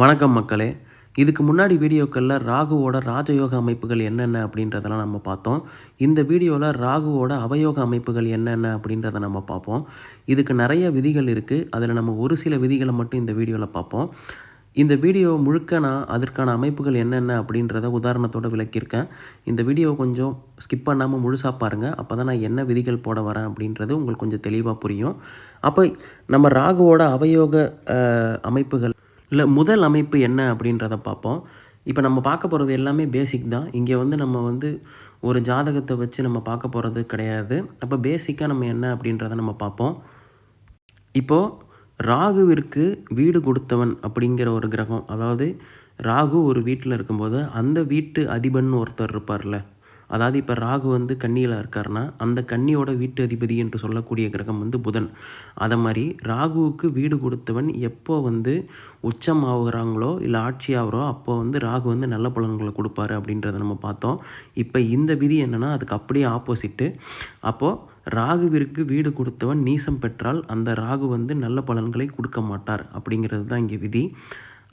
வணக்கம் மக்களே. இதுக்கு முன்னாடி வீடியோக்களில் ராகுவோட ராஜயோக அமைப்புகள் என்னென்ன அப்படின்றதெல்லாம் நம்ம பார்த்தோம். இந்த வீடியோவில் ராகுவோட அவயோக அமைப்புகள் என்னென்ன அப்படின்றத நம்ம பார்ப்போம். இதுக்கு நிறைய விதிகள் இருக்குது அதில் நம்ம ஒரு சில விதிகளை மட்டும் இந்த வீடியோவில் பார்ப்போம். இந்த வீடியோ முழுக்க நான் அதற்கான அமைப்புகள் என்னென்ன அப்படின்றத உதாரணத்தோட விளக்கியிருக்கேன். இந்த வீடியோ கொஞ்சம் ஸ்கிப் பண்ணாமல் முழுசாக பாருங்கள் அப்போ தான் நான் என்ன விதிகள் போட வரேன் அப்படின்றது உங்களுக்கு கொஞ்சம் தெளிவாக புரியும். அப்போ நம்ம ராகுவோட அவயோக அமைப்புகள் இல்லை முதல் அமைப்பு என்ன அப்படின்றத பார்ப்போம். இப்போ நம்ம பார்க்க போகிறது எல்லாமே பேசிக் தான். இங்கே வந்து நம்ம வந்து ஒரு ஜாதகத்தை வச்சு நம்ம பார்க்க போகிறது கிடையாது. அப்போ பேசிக்காக நம்ம என்ன அப்படின்றத நம்ம பார்ப்போம். இப்போது ராகுவிற்கு வீடு கொடுத்தவன் அப்படிங்கிற ஒரு கிரகம் அதாவது ராகு ஒரு வீட்டில் இருக்கும்போது அந்த வீட்டு அதிபன் ஒருத்தர் இருப்பார்ல. அதாவது இப்போ ராகு வந்து கன்னியில் இருக்காருன்னா அந்த கன்னியோட வீட்டு அதிபதி என்று சொல்லக்கூடிய கிரகம் வந்து புதன். அதை மாதிரி ராகுவுக்கு வீடு கொடுத்தவன் எப்போ வந்து உச்சம் ஆகுறாங்களோ இல்லை ஆட்சி ஆகுறோ அப்போ வந்து ராகு வந்து நல்ல பலன்களை கொடுப்பாரு அப்படின்றத நம்ம பார்த்தோம். இப்போ இந்த விதி என்னென்னா அதுக்கு அப்படியே ஆப்போசிட்டு. அப்போது ராகுவிற்கு வீடு கொடுத்தவன் நீசம் பெற்றால் அந்த ராகு வந்து நல்ல பலன்களை கொடுக்க மாட்டார் அப்படிங்கிறது தான் இங்கே விதி.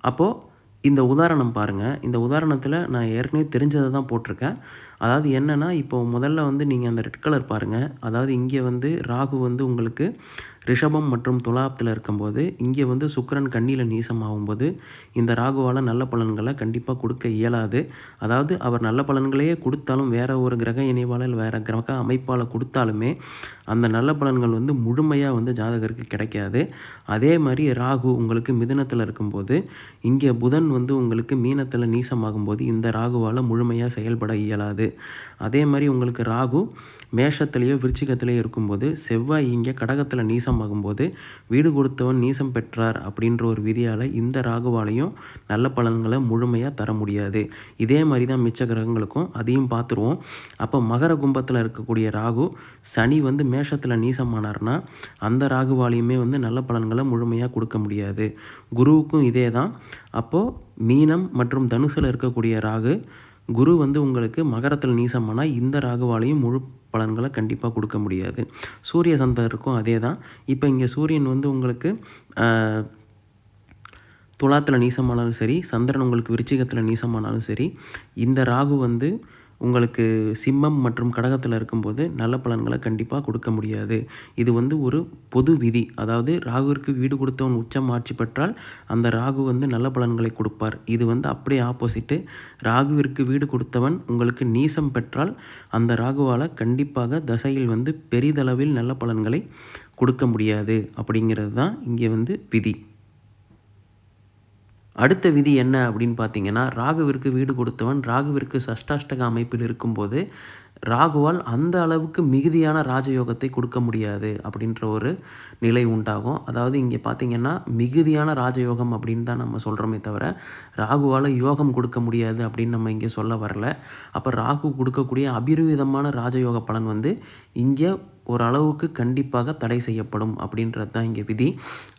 அப்போது இந்த உதாரணம் பாருங்கள் இந்த உதாரணத்தில் நான் ஏற்கனவே தெரிஞ்சதை தான் போட்டிருக்கேன். அதாவது என்னென்னா இப்போ முதல்ல வந்து நீங்கள் அந்த ரெட் கலர் பாருங்கள் அதாவது இங்கே வந்து ராகு வந்து உங்களுக்கு ரிஷபம் மற்றும் துலாபத்தில் இருக்கும்போது இங்கே வந்து சுக்கரன் கண்ணியில் நீசம் ஆகும்போது இந்த ராகுவால் நல்ல பலன்களை கண்டிப்பாக கொடுக்க இயலாது. அதாவது அவர் நல்ல பலன்களையே கொடுத்தாலும் வேறு ஒரு கிரக இணைவால் இல்லை வேறு கிரக அமைப்பால் கொடுத்தாலுமே அந்த நல்ல பலன்கள் வந்து முழுமையாக வந்து ஜாதகருக்கு கிடைக்காது. அதே மாதிரி ராகு உங்களுக்கு மிதுனத்தில் இருக்கும்போது இங்கே புதன் வந்து உங்களுக்கு மீனத்தில் நீசமாகும்போது இந்த ராகுவால் முழுமையாக செயல்பட இயலாது. அதே மாதிரி உங்களுக்கு ராகு மேஷத்துலேயோ விருச்சிகத்திலேயோ இருக்கும்போது செவ்வாய் இங்கே கடகத்தில் நீசம் ஆகும்போது வீடு கொடுத்தவன் நீசம் பெற்றார் அப்படின்ற ஒரு விதியால் இந்த ராகுவாலையும் நல்ல பலன்களை முழுமையாக தர முடியாது. இதே மாதிரி தான் மிச்ச கிரகங்களுக்கும் அதையும் பார்த்துருவோம். அப்போ மகர கும்பத்தில் இருக்கக்கூடிய ராகு சனி வந்து மேஷத்தில் நீசமானார்னா அந்த ராகுவாலையுமே வந்து நல்ல பலன்களை முழுமையாக கொடுக்க முடியாது. குருவுக்கும் இதே தான் அப்போது மீனம் மற்றும் தனுசில் இருக்கக்கூடிய ராகு குரு வந்து உங்களுக்கு மகரத்தில் நீசமானால் இந்த ராகுவாலையும் முழு பலன்களை கண்டிப்பாக கொடுக்க முடியாது. சூரிய சந்தருக்கும் அதே தான் இப்போ இங்கே சூரியன் வந்து உங்களுக்கு ஆஹ், துலாத்தில் நீசமானாலும் சரி சந்திரன் உங்களுக்கு விருச்சிகத்தில் நீசமானாலும் சரி இந்த ராகு வந்து உங்களுக்கு சிம்மம் மற்றும் கடகத்தில் இருக்கும்போது நல்ல பலன்களை கண்டிப்பாக கொடுக்க முடியாது. இது வந்து ஒரு பொது விதி. அதாவது ராகுவிற்கு வீடு கொடுத்தவன் உச்சம் ஆட்சி பெற்றால் அந்த ராகு வந்து நல்ல பலன்களை கொடுப்பார். இது வந்து அப்படியே ஆப்போசிட்டு. ராகுவிற்கு வீடு கொடுத்தவன் உங்களுக்கு நீசம் பெற்றால் அந்த ராகுவால் கண்டிப்பாக தசையில் வந்து பெரிதளவில் நல்ல பலன்களை கொடுக்க முடியாது. அப்படிங்கிறது தான் இங்கே வந்து விதி. அடுத்த விதி என்ன அப்படின்னு பார்த்தீங்கன்னா ராகுவிற்கு வீடு கொடுத்தவன் ராகுவிற்கு சஷ்டாஷ்டக அமைப்பில் இருக்கும்போது ராகுவால் அந்த அளவுக்கு மிகுதியான ராஜயோகத்தை கொடுக்க முடியாது அப்படின்ற ஒரு நிலை உண்டாகும். அதாவது இங்கே பார்த்தீங்கன்னா மிகுதியான ராஜயோகம் அப்படின்னு தான் நம்ம சொல்கிறோமே தவிர ராகுவால் யோகம் கொடுக்க முடியாது அப்படின்னு நம்ம இங்கே சொல்ல வரல. அப்போ ராகு கொடுக்கக்கூடிய அபிர்விதமான ராஜயோக பலன் வந்து இங்கே ஓரளவுக்கு கண்டிப்பாக தடை செய்யப்படும் அப்படின்றது தான் இங்கே விதி.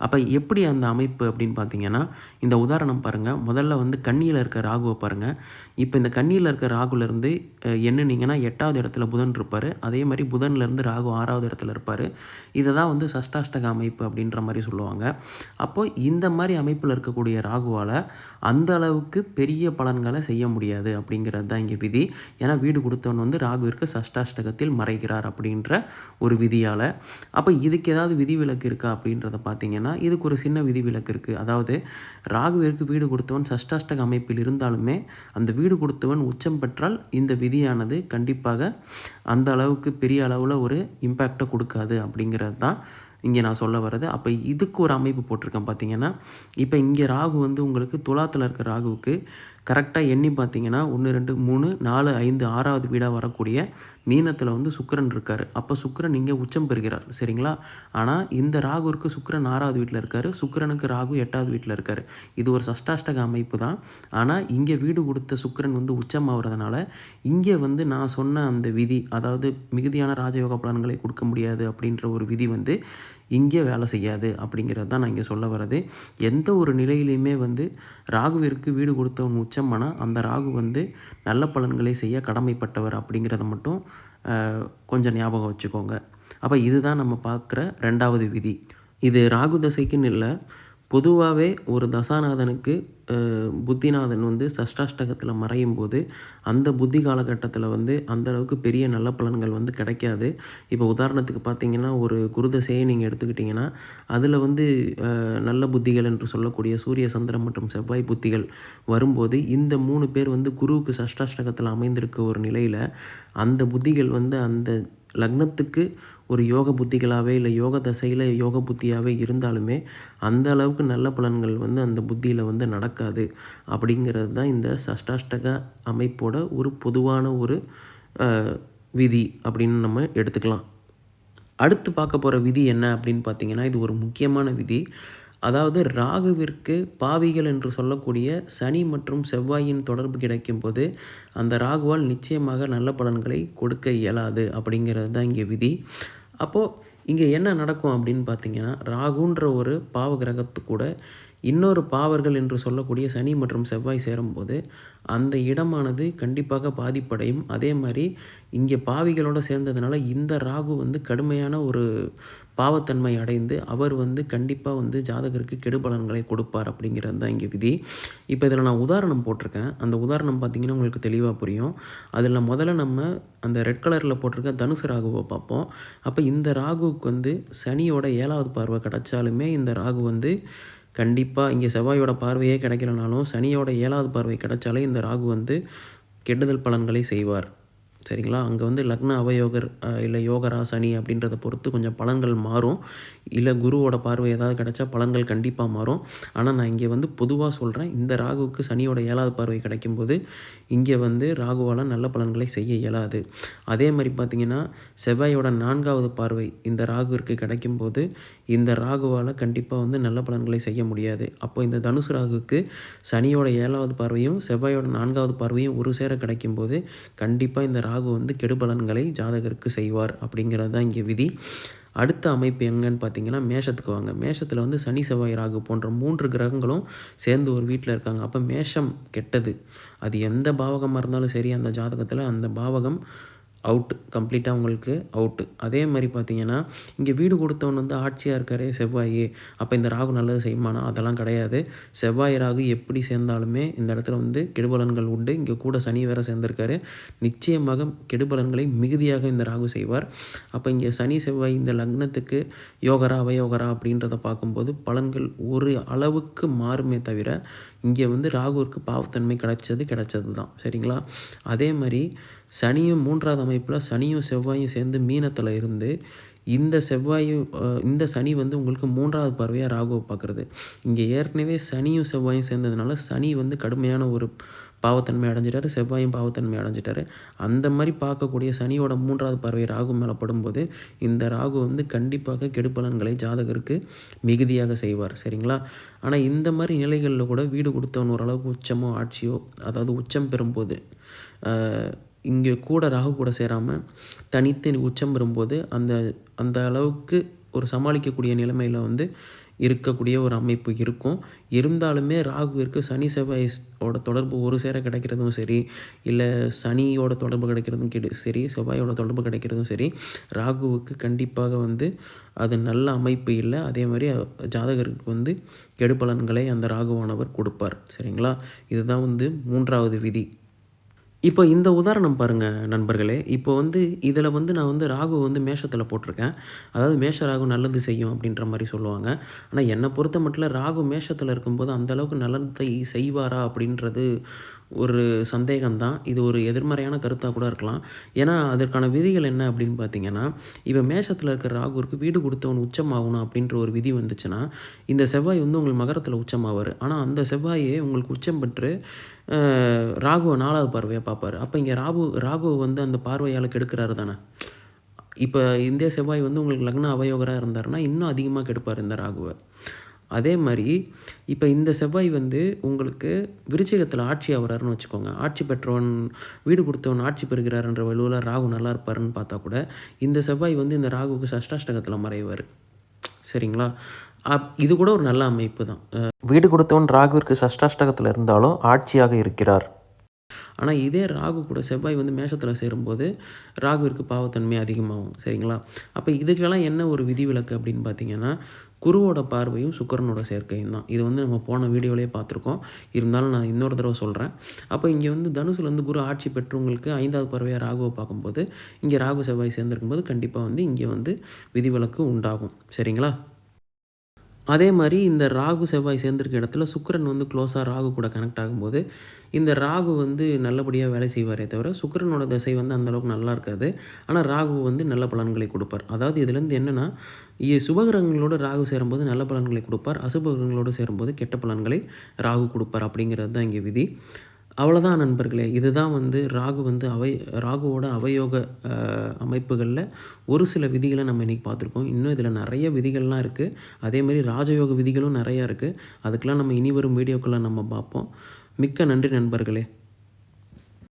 அப்போ எப்படி அந்த அமைப்பு அப்படின்னு பார்த்தீங்கன்னா இந்த உதாரணம் பாருங்கள் முதல்ல வந்து கண்ணியில் இருக்க ராகுவை பாருங்கள் இப்போ இந்த கண்ணியில் இருக்க ராகுலேருந்து எண்ணுனீங்கன்னா எட்டாவது இடத்துல புதன் இருப்பார். அதே மாதிரி புதன்லேருந்து ராகு ஆறாவது இடத்துல இருப்பார். இதை தான் வந்து சஷ்டாஷ்டக அமைப்பு அப்படின்ற மாதிரி சொல்லுவாங்க. அப்போது இந்த மாதிரி அமைப்பில் இருக்கக்கூடிய ராகுவால் அந்த அளவுக்கு பெரிய பலன்களை செய்ய முடியாது அப்படிங்கிறது தான் இங்கே விதி. ஏன்னா வீடு கொடுத்தவன் வந்து ராகுவிற்கு சஷ்டாஷ்டகத்தில் மறைகிறார் அப்படின்ற ஒரு விதியால். அப்போ இதுக்கு ஏதாவது விதிவிலக்கு இருக்கா அப்படின்றத பார்த்தீங்கன்னா இதுக்கு ஒரு சின்ன விதிவிலக்கு இருக்குது அதாவது ராகுவிற்கு வீடு கொடுத்தவன் சஷ்டாஷ்டக அமைப்பில் இருந்தாலுமே அந்த வீடு கொடுத்தவன் உச்சம் பெற்றால் இந்த விதியானது கண்டிப்பாக அந்த அளவுக்கு பெரிய அளவில் ஒரு இம்பேக்டை கொடுக்காது அப்படிங்கிறது தான் இங்கே நான் சொல்ல வர்றது. அப்போ இதுக்கு ஒரு அமைப்பு போட்டிருக்கேன் பார்த்தீங்கன்னா இப்போ இங்கே ராகு வந்து உங்களுக்கு துலாத்தில் இருக்க ராகுவுக்கு கரெக்டாக எண்ணி பார்த்தீங்கன்னா ஒன்று ரெண்டு மூணு நாலு ஐந்து ஆறாவது வீடாக வரக்கூடிய மீனத்தில் வந்து சுக்கரன் இருக்கார். அப்போ சுக்கிரன் இங்கே உச்சம் பெறுகிறார். சரிங்களா? ஆனால் இந்த ராகுவிற்கு சுக்கரன் ஆறாவது வீட்டில் இருக்கார். சுக்கரனுக்கு ராகு எட்டாவது வீட்டில் இருக்கார். இது ஒரு சஷ்டாஷ்டக அமைப்பு தான். ஆனால் இங்கே வீடு கொடுத்த சுக்கரன் வந்து உச்சமாகறதுனால இங்கே வந்து நான் சொன்ன அந்த விதி அதாவது மிகுதியான ராஜயோக பலன்களை கொடுக்க முடியாது அப்படின்ற ஒரு விதி வந்து இங்கே வேலை செய்யாது அப்படிங்கிறது தான் நான் இங்கே சொல்ல வர்றது. எந்த ஒரு நிலையிலையுமே வந்து ராகுவிற்கு வீடு கொடுத்தவன் உச்சம்னா அந்த ராகு வந்து நல்ல பலன்களை செய்ய கடமைப்பட்டவர் அப்படிங்கிறத மட்டும் கொஞ்சம் ஞாபகம் வச்சுக்கோங்க. அப்போ இதுதான் நம்ம பார்க்குற ரெண்டாவது விதி. இது ராகு தசைக்குன்னு இல்லை பொதுவாகவே ஒரு தசாநாதனுக்கு புத்திநாதன் வந்து சஷ்டாஷ்டகத்தில் மறையும் போது அந்த புத்தி காலகட்டத்தில் வந்து அந்த அளவுக்கு பெரிய நல்ல பலன்கள் வந்து கிடைக்காது. இப்போ உதாரணத்துக்கு பார்த்தீங்கன்னா ஒரு குருதசையை நீங்கள் எடுத்துக்கிட்டிங்கன்னா அதில் வந்து நல்ல புத்திகள் என்று சொல்லக்கூடிய சூரிய சந்திரன் மற்றும் செவ்வாய் புத்திகள் வரும்போது இந்த மூணு பேர் வந்து குருவுக்கு சஷ்டாஷ்டகத்தில் அமைந்திருக்க ஒரு நிலையில் அந்த புத்திகள் வந்து அந்த லக்னத்துக்கு ஒரு யோக புத்திகளாகவே இல்லை யோக தசையில் யோக புத்தியாகவே இருந்தாலுமே அந்த அளவுக்கு நல்ல பலன்கள் வந்து அந்த புத்தியில் வந்து நடக்காது. அப்படிங்கிறது தான் இந்த சஷ்டாஷ்டக அமைப்போட ஒரு பொதுவான ஒரு விதி அப்படின்னு நம்ம எடுத்துக்கலாம். அடுத்து பார்க்க போகிற விதி என்ன அப்படின்னு பார்த்தீங்கன்னா இது ஒரு முக்கியமான விதி. அதாவது ராகுவிற்கு பாவிகள் என்று சொல்லக்கூடிய சனி மற்றும் செவ்வாயின் தொடர்பு கிடைக்கும் போது அந்த ராகுவால் நிச்சயமாக நல்ல பலன்களை கொடுக்க இயலாது அப்படிங்கிறது தான் இங்கே விதி. அப்போது இங்கே என்ன நடக்கும் அப்படின்னு பார்த்தீங்கன்னா ராகுன்ற ஒரு பாவ கிரகத்து கூட இன்னொரு பாவர்கள் என்று சொல்லக்கூடிய சனி மற்றும் செவ்வாய் சேரும்போது அந்த இடமானது கண்டிப்பாக பாதிப்படையும். அதே மாதிரி இங்கே பாவிகளோடு சேர்ந்ததுனால இந்த ராகு வந்து கடுமையான ஒரு பாவத்தன்மை அடைந்து அவர் வந்து கண்டிப்பாக வந்து ஜாதகருக்கு கெடுபலன்களை கொடுப்பார் அப்படிங்கிறது தான் இங்கே விதி. இப்போ இதில் நான் உதாரணம் போட்டிருக்கேன். அந்த உதாரணம் பார்த்திங்கன்னா உங்களுக்கு தெளிவாக புரியும். அதில் முதல்ல நம்ம அந்த ரெட் கலரில் போட்டிருக்க தனுசு ராகுவை பார்ப்போம். அப்போ இந்த ராகுவுக்கு வந்து சனியோட ஏழாவது பார்வை கிடைச்சாலுமே இந்த ராகு வந்து கண்டிப்பாக இங்கே செவ்வாயோட பார்வையே கிடைக்கலனாலும் சனியோட ஏழாவது பார்வை கிடைச்சாலே இந்த ராகு வந்து கெடுதல் பலன்களை செய்வார். சரிங்களா? அங்கே வந்து லக்ன அவயோகர் இல்லை யோகரா சனி அப்படின்றத பொறுத்து கொஞ்சம் பலன்கள் மாறும். இல்லை குருவோட பார்வை ஏதாவது கிடைச்சா பலன்கள் கண்டிப்பாக மாறும். ஆனால் நான் இங்கே வந்து பொதுவாக சொல்கிறேன் இந்த ராகுவுக்கு சனியோட ஏழாவது பார்வை கிடைக்கும்போது இங்கே வந்து ராகுவால் நல்ல பலன்களை செய்ய இயலாது. அதே மாதிரி பார்த்திங்கன்னா செவ்வாயோட நான்காவது பார்வை இந்த ராகுவிற்கு கிடைக்கும்போது இந்த ராகுவால் கண்டிப்பாக வந்து நல்ல பலன்களை செய்ய முடியாது. அப்போ இந்த தனுசு ராகுக்கு சனியோட ஏழாவது பார்வையும் செவ்வாயோட நான்காவது பார்வையும் ஒரு சேர கிடைக்கும்போது கண்டிப்பாக இந்த ராகு ராகு வந்து கெடுபலன்களை ஜாதகருக்கு செய்வார் அப்படிங்கிறது தான் இங்கே விதி. அடுத்த அமைப்பு எங்கன்னு பார்த்தீங்கன்னா மேஷத்துக்கு வாங்க. மேஷத்தில் வந்து சனி செவ்வாய் ராகு போன்ற மூன்று கிரகங்களும் சேர்ந்து ஒரு வீட்டில் இருக்காங்க. அப்போ மேஷம் கெட்டது. அது எந்த பாவகமாக இருந்தாலும் சரி அந்த ஜாதகத்தில் அந்த பாவகம் அவுட்டு கம்ப்ளீட்டாக உங்களுக்கு அவுட்டு அதே மாதிரி பார்த்தீங்கன்னா இங்கே வீடு கொடுத்தவன் வந்து ஆட்சியாக இருக்காரு செவ்வாய். அப்போ இந்த ராகு நல்லது செய்யுமானா? அதெல்லாம் கிடையாது. செவ்வாய் ராகு எப்படி சேர்ந்தாலுமே இந்த இடத்துல வந்து கெடுபலன்கள் உண்டு. இங்கே கூட சனி வேற சேர்ந்திருக்காரு. நிச்சயமாக கெடுபலன்களை மிகுதியாக இந்த ராகு செய்வார். அப்போ இங்கே சனி செவ்வாய் இந்த லக்னத்துக்கு யோகரா அவயோகரா அப்படின்றத பார்க்கும்போது பலன்கள் ஒரு அளவுக்கு மாறுமே தவிர இங்கே வந்து ராகுவிற்கு பாவத்தன்மை கிடைச்சது கிடைச்சது தான் சரிங்களா? அதே மாதிரி சனியும் மூன்றாவது அமைப்பில் சனியும் செவ்வாயும் சேர்ந்து மீனத்தில் இருந்து இந்த செவ்வாயும் இந்த சனி வந்து உங்களுக்கு மூன்றாவது பார்வையாக ராகுவை பார்க்குறது. இங்கே ஏற்கனவே சனியும் செவ்வாயும் சேர்ந்ததுனால சனி வந்து கடுமையான ஒரு பாவத்தன்மை அடைஞ்சிட்டாரு செவ்வாயும் பாவத்தன்மை அடைஞ்சிட்டாரு. அந்த மாதிரி பார்க்கக்கூடிய சனியோட மூன்றாவது பார்வை ராகு மேலே படும்போது இந்த ராகு வந்து கண்டிப்பாக கெடுப்பலன்களை ஜாதகருக்கு மிகுதியாக செய்வார் சரிங்களா? ஆனால் இந்த மாதிரி நிலைகளில் கூட வீடு கொடுத்தவன் ஓரளவுக்கு உச்சமோ ஆட்சியோ அதாவது உச்சம் பெறும்போது இங்கே கூட ராகு கூட சேராமல் தனித்து உச்சம் பெறும்போது அந்த அந்த அளவுக்கு ஒரு சமாளிக்கக்கூடிய நிலைமையில் வந்து இருக்கக்கூடிய ஒரு அமைப்பு இருக்கும். இருந்தாலுமே ராகுவிற்கு சனி செவ்வாயோட தொடர்பு ஒரு சேர கிடைக்கிறதும் சரி இல்லை சனியோட தொடர்பு கிடைக்கிறதும் கெடு சரி செவ்வாயோட தொடர்பு கிடைக்கிறதும் சரி ராகுவுக்கு கண்டிப்பாக வந்து அது நல்ல அமைப்பு இல்லை. அதே மாதிரி ஜாதகருக்கு வந்து கெடுபலன்களை அந்த ராகுவானவர் கொடுப்பார். சரிங்களா? இதுதான் வந்து மூன்றாவது விதி. இப்போ இந்த உதாரணம் பாருங்கள் நண்பர்களே. இப்போ வந்து இதில் வந்து நான் வந்து ராகு வந்து மேஷத்தில் போட்டிருக்கேன். அதாவது மேஷ ராகு நல்லது செய்யும் அப்படின்ற மாதிரி சொல்லுவாங்க. ஆனால் என்னை பொறுத்த மட்டும் ராகு மேஷத்தில் இருக்கும்போது அந்த அளவுக்கு நல்லதை செய்வாரா அப்படின்றது ஒரு சந்தேகம்தான். இது ஒரு எதிர்மறையான கருத்தாக கூட இருக்கலாம். ஏன்னா அதற்கான விதிகள் என்ன அப்படின்னு பார்த்தீங்கன்னா இப்போ மேஷத்தில் இருக்கிற ராகுவிற்கு வீடு கொடுத்தவன் உச்சமாகணும் அப்படின்ற ஒரு விதி வந்துச்சுன்னா இந்த செவ்வாய் வந்து உங்களுக்கு மகரத்தில் உச்சமாவார். ஆனால் அந்த செவ்வாயே உங்களுக்கு உச்சம் பெற்று ராகுவை நாலாவது பார்வையாக பார்ப்பார் அப்போ இங்கே ராகு ராகு வந்து அந்த பார்வையால் கெடுக்கிறாரு தானே. இப்போ இந்திய செவ்வாய் வந்து உங்களுக்கு லக்ன அவயோகராக இருந்தாருன்னா இன்னும் அதிகமாக கெடுப்பார் இந்த ராகுவை. அதே மாதிரி இப்போ இந்த செவ்வாய் வந்து உங்களுக்கு விருச்சிகத்தில் ஆட்சி ஆகிறாருன்னு வச்சுக்கோங்க. ஆட்சி பெற்றவன் வீடு கொடுத்தவன் ஆட்சி பெறுகிறாருன்ற வலுவில் ராகு நல்லா இருப்பாருன்னு பார்த்தா கூட இந்த செவ்வாய் வந்து இந்த ராகுவுக்கு சஷ்டாஷ்டகத்தில் மறைவார். சரிங்களா? அப் இது கூட ஒரு நல்ல அமைப்பு தான். வீடு கொடுத்தவன் ராகுவிற்கு சஷ்டாஷ்டகத்தில் இருந்தாலும் ஆட்சியாக இருக்கிறார். ஆனால் இதே ராகு கூட செவ்வாய் வந்து மேஷத்தில் சேரும்போது ராகுவிற்கு பாவத்தன்மை அதிகமாகும். சரிங்களா? அப்போ இதுக்கெல்லாம் என்ன ஒரு விதிவிலக்கு அப்படின்னு பார்த்தீங்கன்னா குருவோட பார்வையும் சுக்கரனோட சேர்க்கையும் தான். இது வந்து நம்ம போன வீடியோலேயே பார்த்துருக்கோம். இருந்தாலும் நான் இன்னொரு தடவை சொல்கிறேன் அப்போ இங்கே வந்து தனுசுல வந்து குரு ஆட்சி பெற்றவங்களுக்கு ஐந்தாவது பறவையாக ராகுவை பார்க்கும்போது இங்கே ராகு செவ்வாய் சேர்ந்துருக்கும்போது கண்டிப்பாக வந்து இங்கே வந்து விதிவிலக்கு உண்டாகும். சரிங்களா? அதே மாதிரி இந்த ராகு செவ்வாய் சேர்ந்துருக்க இடத்துல சுக்கரன் வந்து க்ளோஸாக ராகு கூட கனெக்ட் ஆகும்போது இந்த ராகு வந்து நல்லபடியாக வேலை செய்வாரே தவிர சுக்கரனோட திசை வந்து அந்தளவுக்கு நல்லா இருக்காது. ஆனால் ராகு வந்து நல்ல பலன்களை கொடுப்பார். அதாவது இதுலேருந்து என்னென்னா சுபகிரகங்களோட ராகு சேரும்போது நல்ல பலன்களை கொடுப்பார். அசுபகிரகங்களோடு சேரும்போது கெட்ட பலன்களை ராகு கொடுப்பார் அப்படிங்கிறது தான் இங்கே விதி. அவ்வளோதான் நண்பர்களே. இதுதான் வந்து ராகு வந்து அவை ராகுவோட அவயோக அமைப்புகளில் ஒரு சில விதிகளை நம்ம இன்றைக்கி பார்த்துருக்கோம். இன்னும் இதில் நிறைய விதிகள்லாம் இருக்குது அதேமாதிரி ராஜயோக விதிகளும் நிறையா இருக்குது அதுக்கெலாம் நம்ம இனி வரும் வீடியோக்களை நம்ம பார்ப்போம். மிக்க நன்றி நண்பர்களே.